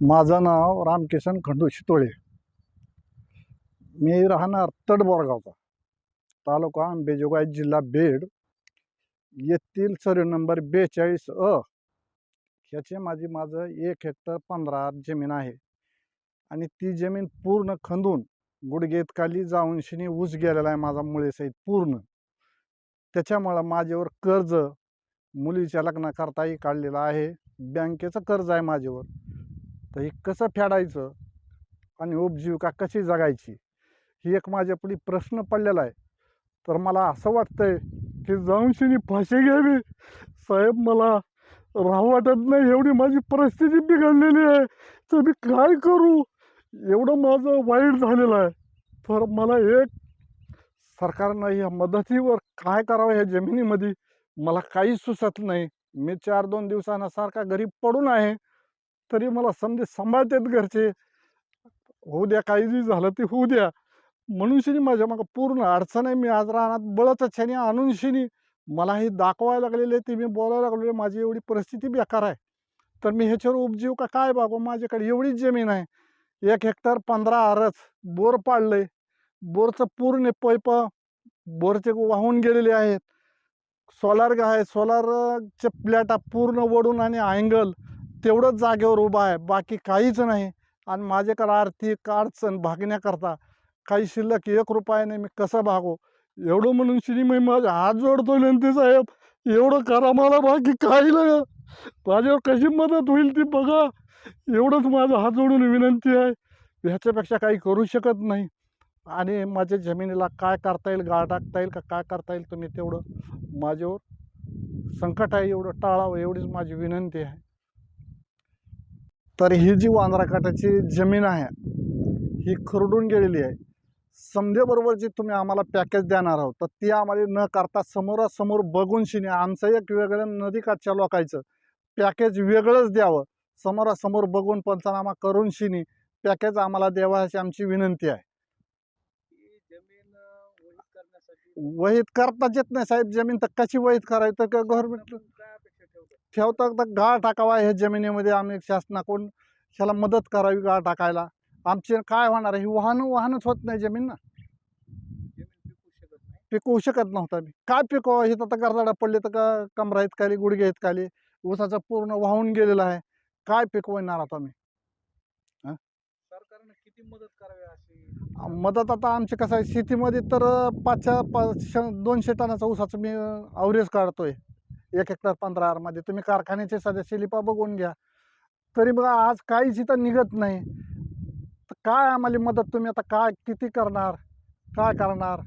माझं नाव रामकिशन खंडू शितोळे. मी राहणार तडबोरगावचा तालुका अंबेजोगाई जिल्हा बीड. येथील सर्व नंबर बेचाळीस अ. ह्याचे माझी माझं एक हेक्टर पंधरा जमीन आहे. आणि ती जमीन पूर्ण खंदून गुडघेत खाली जाऊन शिनी ऊस गेलेला आहे माझा मुळेसहित पूर्ण. त्याच्यामुळं माझ्यावर कर्ज मुलीच्या लग्नाकरताही काढलेलं आहे. बँकेचं कर्ज आहे माझ्यावर. तर हे कसं फेडायचं आणि उपजीविका कशी जगायची? ही एक माझ्यापुढे प्रश्न पडलेला आहे. तर मला असं वाटतंय की जाऊनशिनी फाशी घ्यावी. साहेब मला राहू वाटत नाही. एवढी माझी परिस्थिती बिघडलेली आहे. तर मी काय करू? एवढं माझं वाईट झालेलं आहे. तर मला एक सरकारनं या मदतीवर काय करावं ह्या जमिनीमध्ये? मला काहीच सुचत नाही. मी चार दोन दिवसांना सारखा गरीब पडून आहे. तरी मला समजे सांभाळतात घरचे. होऊ द्या काही जी झालं ते होऊ द्या. म्हणून शिनी माझ्या मग पूर्ण अडचण आहे. मी आज राहणार बळच छानी आणून शिनी. मला हे दाखवायला लागलेले ते मी बोलायला लागलेले माझी एवढी परिस्थिती बेकार आहे. तर मी ह्याच्यावर उपजीव का काय बागो? माझ्याकडे एवढीच जमीन आहे. एक हेक्टर पंधरा आरच बोर पाडलंय. बोरचं पूर्ण पैप बोरचे वाहून गेलेले आहेत. सोलार आहे. सोलारच्या प्लॅटा पूर्ण वडून आणि अँगल तेवढंच जागेवर उभा आहे. बाकी काहीच नाही. आणि माझ्याकडं आर्थिक अडचण भागण्याकरता काही शिल्लक एक रुपयाने मी कसं भागो? एवढं म्हणून श्री मी माझा हात जोडतो विनंती साहेब. एवढं करा मला बाकी काही नाही. माझ्यावर कशी मदत होईल ती बघा. एवढंच माझा हात जोडून विनंती आहे. ह्याच्यापेक्षा काही करू शकत नाही. आणि माझ्या जमिनीला काय करता येईल गाळ टाकता येईल का काय करता येईल तुम्ही तेवढं माझ्यावर संकट आहे एवढं टाळावं एवढीच माझी विनंती आहे. तर ही जी वांद्रा काठाची जमीन आहे ही खरडून गेलेली आहे. समजेबरोबर जी तुम्ही आम्हाला पॅकेज देणार आहोत तर ती आम्हाला न करता समोरासमोर बघून शिने आमचं एक वेगळं नदीकाठच्या लोकांचं पॅकेज वेगळंच द्यावं. समोरासमोर बघून पंचनामा करून शिनी पॅकेज आम्हाला द्यावा अशी आमची विनंती आहे. ही वहीत करताच येत नाही साहेब जमीन तर कशी वहीत करायचं का गव्हर्नमेंट ठेवतो तर गाळ टाकावा ह्या जमिनीमध्ये आम्ही शासनाकडून ह्याला मदत करावी गाळ टाकायला. आमचे काय होणार आहे? ही वाहन वाहनच होत नाही जमीन ना. पिकवू शकत नव्हता मी काय पिकवा हे तर गरजाडा पडले तर का कमरा आहेत खाली गुडघे आहेत खाली. ऊसाचं पूर्ण वाहून गेलेलं आहे. काय पिकवणार आता मी सरकारनं किती मदत करावी अशी? मदत आता आमची कसं आहे? शेतीमध्ये तर पाचशे पाचशे दोनशे टनाचा ऊसाचं मी अवरेज काढतोय. एक हेक्टर पंधरा आरमध्ये तुम्ही कारखान्याचे सध्या शिलिपा बघून घ्या. तरी बघा आज काहीच इथं निघत नाही. तर काय आम्हाला मदत तुम्ही आता काय किती करणार? काय करणार?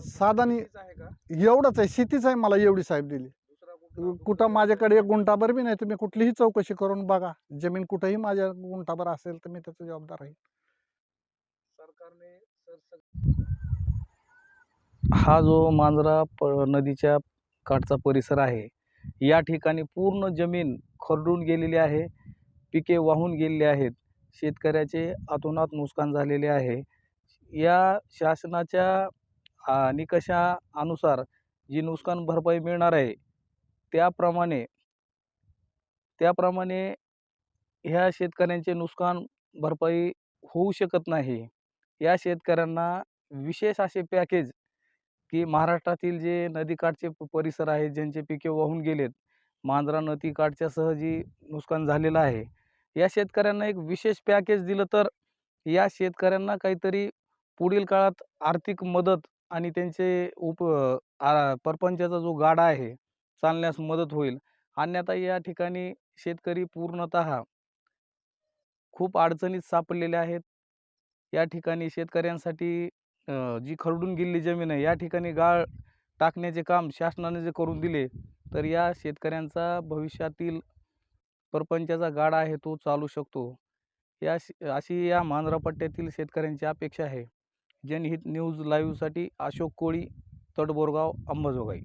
साधन का? एवढंच आहे. शेतीच आहे मला एवढी साहेब दिली. कुठं माझ्याकडे एक गुंठाभर बी नाही. तुम्ही कुठलीही चौकशी करून बघा. जमीन कुठंही माझ्या गुंठाभर असेल तर मी त्याचं जबाबदार आहे सरकारने हा जो मांजरा प नदीच्या काठचा परिसर आहे या ठिकाणी पूर्ण जमीन खरडून गेलेली आहे पिके वाहून गेलेली आहेत शेतकऱ्याचे अतोनात नुकसान झालेले आहे. या शासनाच्या निकषानुसार जी नुकसान भरपाई मिळणार आहे त्याप्रमाणे त्याप्रमाणे ह्या शेतकऱ्यांचे नुकसान भरपाई होऊ शकत नाही. या शेतकऱ्यांना विशेष असे पॅकेज की महाराष्ट्रातील जे नदीकाठचे परिसर आहेत ज्यांचे पिके वाहून गेलेत मांजरा नदीकाठच्यासह जी नुकसान झालेलं आहे. या शेतकऱ्यांना एक विशेष पॅकेज दिलं तर या शेतकऱ्यांना काहीतरी पुढील काळात आर्थिक मदत आणि त्यांचे उप आ- परपंचाचा जो गाडा आहे चालण्यास मदत होईल. अन्यथा या ठिकाणी शेतकरी पूर्णतः खूप अडचणीत सापडलेले आहेत. या ठिकाणी शेतकऱ्यांसाठी जी खरडून गेलेली जमीन आहे या ठिकाणी गाळ टाकण्याचे काम शासनाने जे करून दिले तर या शेतकऱ्यांचा भविष्यातील परपंचाचा गाडा आहे तो चालू शकतो. या श- अशी या मांजरा पट्ट्यातील शेतकऱ्यांची अपेक्षा आहे. जनहित न्यूज लाईव्हसाठी अशोक कोळी तडबोरगाव अंबाजोगाई.